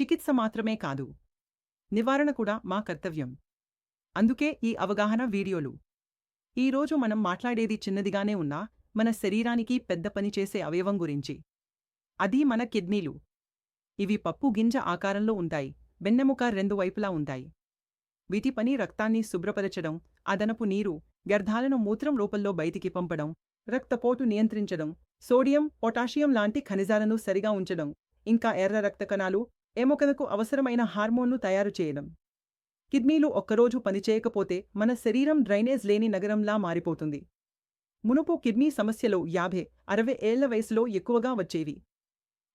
చికిత్స మాత్రమే కాదు. నివారణ కూడా మా కర్తవ్యం. అందుకే ఈ అవగాహన వీడియోలు. ఈరోజు మనం మాట్లాడేది చిన్నదిగానే ఉన్నా మన శరీరానికి పెద్ద పని చేసే అవయవం గురించి. అది మన కిడ్నీలు. ఇవి పప్పు గింజ ఆకారంలో ఉంటాయి. బెన్నెముక రెండు వైపులా ఉంటాయి. వీటి పని రక్తాన్ని శుభ్రపరచడం అదనపు నీరు వ్యర్థాలను మూత్రం రూపంలో బయటికి పంపడం రక్తపోటు నియంత్రించడం సోడియం పొటాషియం లాంటి ఖనిజాలను సరిగా ఉంచడం ఇంకా ఎర్ర రక్త కణాలు ఎముకలకు అవసరమైన హార్మోన్లు తయారు చేయడం. కిడ్నీలు ఒక్కరోజు పనిచేయకపోతే మన శరీరం డ్రైనేజ్ లేని నగరంలా మారిపోతుంది. మునుపు కిడ్నీ సమస్యలు యాభై అరవై ఏళ్ళ వయసులో ఎక్కువగా వచ్చేవి.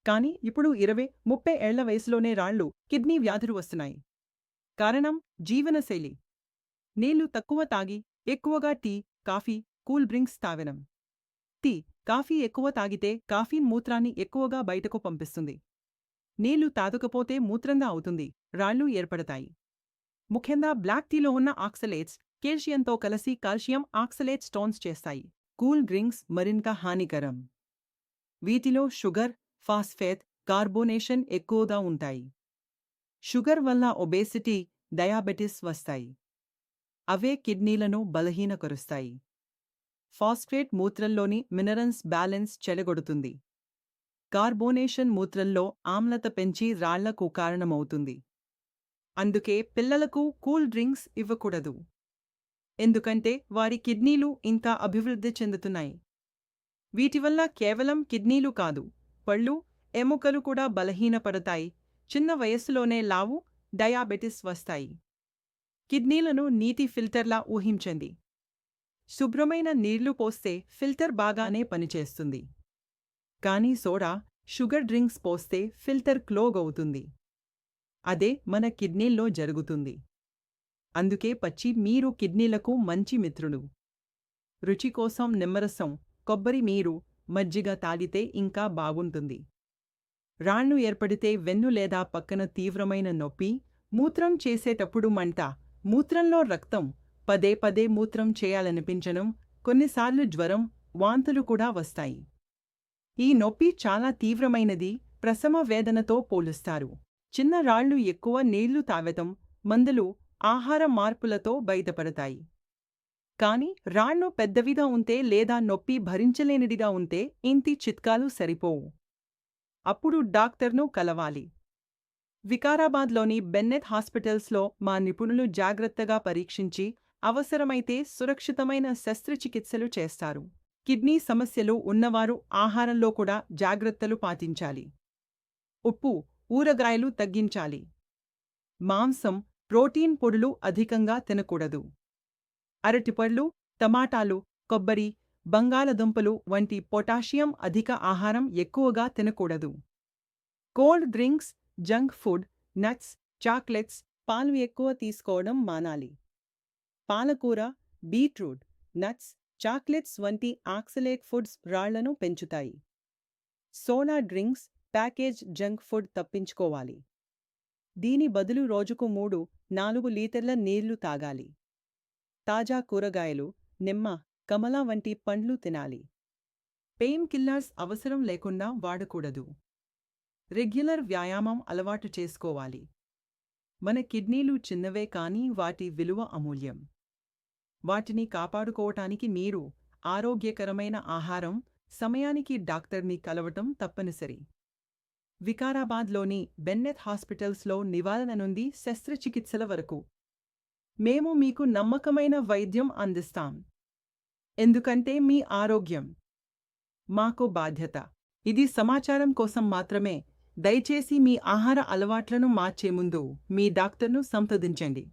కానీ ఇప్పుడు ఇరవై ముప్పై ఏళ్ళ వయసులోనే రాళ్ళు కిడ్నీ వ్యాధులు వస్తున్నాయి. కారణం జీవనశైలి. నీళ్ళు తక్కువ తాగి ఎక్కువగా టీ కాఫీ కూల్ డ్రింక్స్ తాగడం. టీ కాఫీ ఎక్కువ తాగితే కాఫీన్ మూత్రాన్ని ఎక్కువగా బయటకు పంపిస్తుంది. నీళ్ళు తాగకపోతే మూత్రంగా అవుతుంది రాళ్ళు ఏర్పడతాయి. ముఖ్యంగా బ్లాక్ టీలో ఉన్న ఆక్సలేట్స్ కేల్షియంతో కలిసి కాల్షియం ఆక్సలేట్ స్టోన్స్ చేస్తాయి. కూల్ డ్రింక్స్ మరింత హానికరం. వీటిలో షుగర్ ఫాస్ఫేట్ కార్బోనేషన్ ఎక్కువగా ఉంటాయి. షుగర్ వల్ల ఒబేసిటీ డయాబెటిస్ వస్తాయి. అవే కిడ్నీలను బలహీనకరుస్తాయి ఫాస్ఫేట్ మూత్రంలోని మినరల్స్ బ్యాలెన్స్ చెడగొడుతుంది కార్బోనేషన్ మూత్రంలో ఆమ్లత పెంచి రాళ్ళకు కారణమవుతుంది. అందుకే పిల్లలకు కూల్ డ్రింక్స్ ఇవ్వకూడదు. ఎందుకంటే వారి కిడ్నీలు ఇంకా అభివృద్ధి చెందుతున్నాయి. వీటివల్ల కేవలం కిడ్నీలు కాదు పళ్ళు ఎముకలు కూడా బలహీనపడతాయి. చిన్న వయస్సులోనే లావు డయాబెటిస్ వస్తాయి. కిడ్నీలను నీటి ఫిల్టర్లా ఊహించండి. శుభ్రమైన నీళ్ళు పోస్తే ఫిల్టర్ బాగానే పనిచేస్తుంది. కానీ సోడా షుగర్ డ్రింక్స్ పోస్తే ఫిల్టర్ క్లోగ్ అవుతుంది. అదే మన కిడ్నీల్లో జరుగుతుంది. అందుకే పచ్చి మీరు కిడ్నీలకు మంచి మిత్రుడు రుచి కోసం నిమ్మరసం కొబ్బరి మీరు మజ్జిగ తాగితే ఇంకా బాగుంటుంది. రాళ్ళు ఏర్పడితే వెన్ను లేదా పక్కన తీవ్రమైన నొప్పి మూత్రం చేసేటప్పుడు మంట మూత్రంలో రక్తం పదే పదే మూత్రం చేయాలనిపించడం కొన్నిసార్లు జ్వరం వాంతులు కూడా వస్తాయి. ఈ నొప్పి చాలా తీవ్రమైనది ప్రసమ వేదనతో పోలుస్తారు. చిన్న రాళ్ళు ఎక్కువ నీళ్ళు తాగటం మందులు ఆహార మార్పులతో బయటపడతాయి. కాని రాళ్ళు పెద్దవిగా ఉంటే లేదా నొప్పి భరించలేనిదిగా ఉంటే ఇంటి చిట్కాలు సరిపోవు. అప్పుడు డాక్టర్ను కలవాలి. వికారాబాద్లోని బెన్నెత్ హాస్పిటల్స్లో మా నిపుణులు జాగ్రత్తగా పరీక్షించి అవసరమైతే సురక్షితమైన శస్త్రచికిత్సలు చేస్తారు. కిడ్నీ సమస్యలు ఉన్నవారు ఆహారంలో కూడా జాగ్రత్తలు పాటించాలి. ఉప్పు ఊరగాయలు తగ్గించాలి. మాంసం ప్రోటీన్ పొడులు అధికంగా తినకూడదు. అరటిపళ్ళు టమాటాలు కొబ్బరి బంగాళదుంపలు వంటి పొటాషియం అధిక ఆహారం ఎక్కువగా తినకూడదు. Cold drinks junk food nuts chocolates పాలు ఎక్కువ తీసుకోవడం మానాలి. పాలకూర బీట్రూట్ నట్స్ చాక్లెట్స్ వంటి ఆక్సలేట్ ఫుడ్స్ రాళ్ళను పెంచుతాయి. Soda drinks package junk food తప్పించుకోవాలి. దీని బదులు రోజుకు మూడు నాలుగు లీటర్ల నీళ్ళు తాగాలి. తాజా కూరగాయలు నిమ్మ కమల వంటి పండ్లు తినాలి. పెయిన్ కిల్లర్స్ అవసరం లేకుండా వాడకూడదు. రెగ్యులర్ వ్యాయామం అలవాటు చేసుకోవాలి. మన కిడ్నీలు చిన్నవే కానీ వాటి విలువ అమూల్యం. వాటిని కాపాడుకోవటానికి మీరు ఆరోగ్యకరమైన ఆహారం సమయానికి డాక్టర్ని కలవటం తప్పనిసరి. వికారాబాద్లోని బెన్నెత్ హాస్పిటల్స్లో నివారణ నుండి శస్త్రచికిత్సల వరకు. మేము మీకు నమ్మకమైన వైద్యం అందిస్తాం. ఎందుకంటే మీ ఆరోగ్యం. మాకు బాధ్యత. ఇది సమాచారం కోసం మాత్రమే. దయచేసి మీ ఆహార అలవాట్లను మార్చే ముందు మీ డాక్టర్ను సంప్రదించండి.